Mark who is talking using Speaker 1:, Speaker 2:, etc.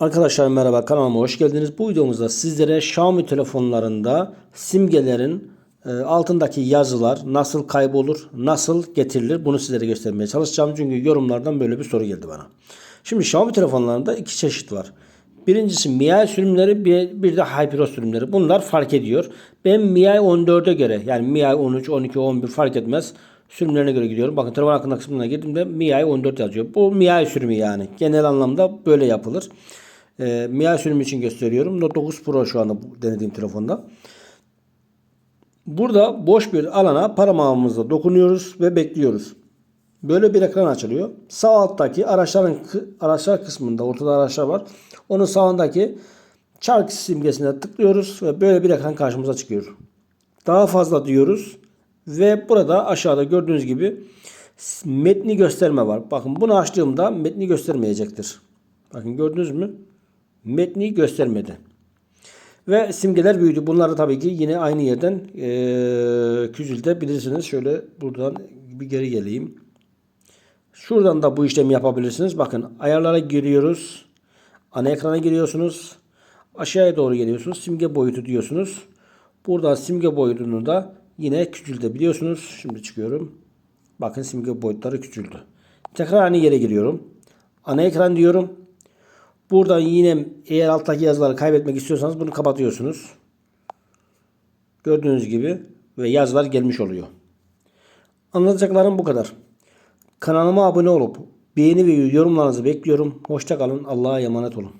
Speaker 1: Arkadaşlar merhaba kanalıma hoş geldiniz. Bu videomuzda sizlere Xiaomi telefonlarında simgelerin e, altındaki yazılar nasıl kaybolur, nasıl getirilir bunu sizlere göstermeye çalışacağım. Çünkü yorumlardan böyle bir soru geldi bana. Şimdi Xiaomi telefonlarında iki çeşit var. Birincisi MIUI sürümleri bir, de HyperOS sürümleri. Bunlar fark ediyor. Ben MIUI 14'e göre yani MIUI 13, 12, 11 fark etmez. Sürümlerine göre gidiyorum. Bakın telefon hakkında kısmına girdiğimde MIUI 14 yazıyor. Bu MIUI sürümü yani. Genel anlamda böyle yapılır. E, MIUI sürümü için gösteriyorum. Note 9 Pro şu anda denediğim telefonda. Burada boş bir alana parmağımızla dokunuyoruz ve bekliyoruz. Böyle bir ekran açılıyor. Sağ alttaki araçların araçlar kısmında ortada araçlar var. Onun sağındaki çark simgesine tıklıyoruz ve böyle bir ekran karşımıza çıkıyor. Daha fazla diyoruz ve burada aşağıda gördüğünüz gibi metni gösterme var. Bakın bunu açtığımda metni göstermeyecektir. Bakın gördünüz mü? Metni göstermedi. Ve simgeler büyüdü. Bunları tabii ki yine aynı yerden eee küçültebilirsiniz. Şöyle buradan bir geri geleyim. Şuradan da bu işlemi yapabilirsiniz. Bakın ayarlara giriyoruz. Ana ekrana giriyorsunuz. Aşağıya doğru geliyorsunuz. Simge boyutu diyorsunuz. Buradan simge boyutunu da yine küçültebiliyorsunuz. Şimdi çıkıyorum. Bakın simge boyutları küçüldü. Tekrar aynı yere giriyorum. Ana ekran diyorum. Buradan yine eğer alttaki yazıları kaybetmek istiyorsanız bunu kapatıyorsunuz. Gördüğünüz gibi ve yazılar gelmiş oluyor. Anlatacaklarım bu kadar. Kanalıma abone olup beğeni ve yorumlarınızı bekliyorum. Hoşça kalın. Allah'a emanet olun.